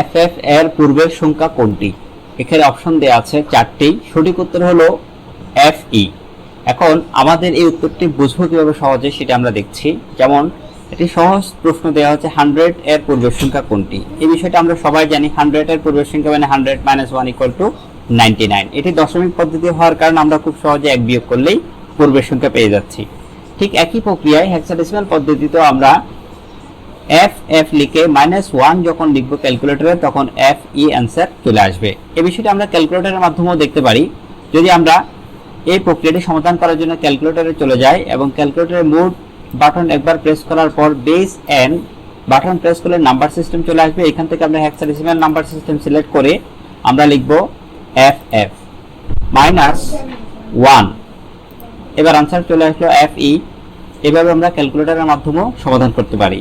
F F এর পূর্বের সংখ্যা কোনটি? এখানে অপশন দেওয়া আছে চারটি। সঠিক উত্তর হলো এফ ই এখন আমাদের এই উত্তরটি বুঝব কীভাবে সহজে সেটা আমরা দেখছি। যেমন, একটি সহজ প্রশ্ন দেওয়া হচ্ছে হান্ড্রেড এর পূর্বের সংখ্যা কোনটি? এই বিষয়টা আমরা সবাই জানি হান্ড্রেড এর পূর্বের সংখ্যা মানে hundred minus one equal to ninety nine এটি দশমিক পদ্ধতি হওয়ার কারণে আমরা খুব সহজে এক বিয়োগ করলেই পূর্বের সংখ্যা পেয়ে যাচ্ছি। ঠিক একই প্রক্রিয়ায় হেক্সাডেসিমাল পদ্ধতিতেও আমরা এফ এফ লিখে মাইনাস ওয়ান যখন লিখব ক্যালকুলেটরে তখন এফ ই অ্যান্সার চলে আসবে। এই বিষয়টা আমরা ক্যালকুলেটরের মাধ্যমেও দেখতে পারি। যদি আমরা এই প্রক্রিয়াটি সমাধান করার জন্য ক্যালকুলেটরে চলে যাই এবং ক্যালকুলেটরের মোড বাটন একবার প্রেস করার পর বেস এন বাটন প্রেস করলে নাম্বার সিস্টেম চলে আসবে। এখান থেকে আমরা হেক্সাডেসিমাল নাম্বার সিস্টেম সিলেক্ট করে আমরা লিখব এফ এফ মাইনাস ওয়ান এবার আনসার চলে আসলো এফ ই এভাবে আমরা ক্যালকুলেটরের মাধ্যমেও সমাধান করতে পারি।